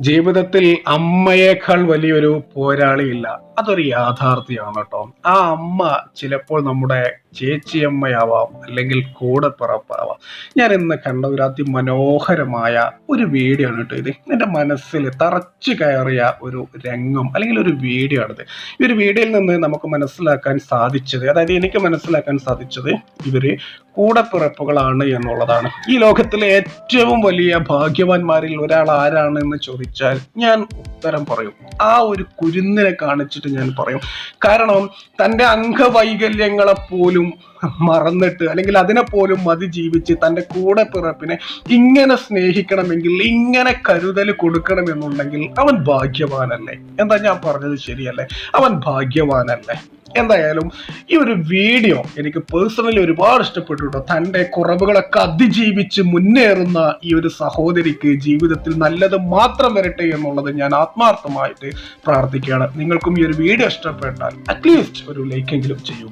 ജീവിതത്തിൽ അമ്മയേക്കാൾ വലിയൊരു പോരാളിയില്ല. അതൊരു യാഥാർത്ഥ്യമാണ് കേട്ടോ. ആ അമ്മ ചിലപ്പോൾ നമ്മുടെ ചേച്ചിയമ്മയാവാം അല്ലെങ്കിൽ കൂടെ പിറപ്പാവാം. ഞാൻ ഇന്ന് കണ്ട ഒരു അതിമനോഹരമായ ഒരു വീഡിയോ ആണ് കേട്ടോ ഇത്. എന്റെ മനസ്സിൽ തറച്ചു കയറിയ ഒരു രംഗം അല്ലെങ്കിൽ ഒരു വീഡിയോ ആണിത് ഈ ഒരു വീഡിയോയിൽ നിന്ന് നമുക്ക് മനസ്സിലാക്കാൻ സാധിച്ചത് അതായത് എനിക്ക് മനസ്സിലാക്കാൻ സാധിച്ചത് ഇവർ കൂടപ്പിറപ്പുകളാണ് എന്നുള്ളതാണ്. ഈ ലോകത്തിലെ ഏറ്റവും വലിയ ഭാഗ്യവാന്മാരിൽ ഒരാൾ ആരാണ് എന്ന് ചോദിച്ചാൽ ഞാൻ ഉത്തരം പറയും. ആ ഒരു കുരുന്നിനെ കാണിച്ചിട്ട് ഞാൻ പറയും. കാരണം തന്റെ അംഗവൈകല്യങ്ങളെ പോലും മറന്നിട്ട് അല്ലെങ്കിൽ അതിനെ പോലും അതിജീവിച്ച് തന്റെ കൂടെ പിറപ്പിനെ ഇങ്ങനെ സ്നേഹിക്കണമെങ്കിൽ ഇങ്ങനെ കരുതൽ കൊടുക്കണമെന്നുണ്ടെങ്കിൽ അവൻ ഭാഗ്യവാനല്ലേ? എന്താ ഞാൻ പറഞ്ഞത് ശരിയല്ലേ? അവൻ ഭാഗ്യവാനല്ലേ? എന്തായാലും ഈ ഒരു വീഡിയോ എനിക്ക് പേഴ്സണലി ഒരുപാട് ഇഷ്ടപ്പെട്ടു കേട്ടോ തന്റെ കുറവുകളൊക്കെ അതിജീവിച്ച് മുന്നേറുന്ന ഈ ഒരു സഹോദരിക്ക് ജീവിതത്തിൽ നല്ലത് മാത്രം വരട്ടെ എന്നുള്ളത് ഞാൻ ആത്മാർത്ഥമായിട്ട് പ്രാർത്ഥിക്കുകയാണ്. നിങ്ങൾക്കും ഈ ഒരു വീഡിയോ ഇഷ്ടപ്പെട്ടാൽ അറ്റ്ലീസ്റ്റ് ഒരു ലൈക്കെങ്കിലും ചെയ്യൂ.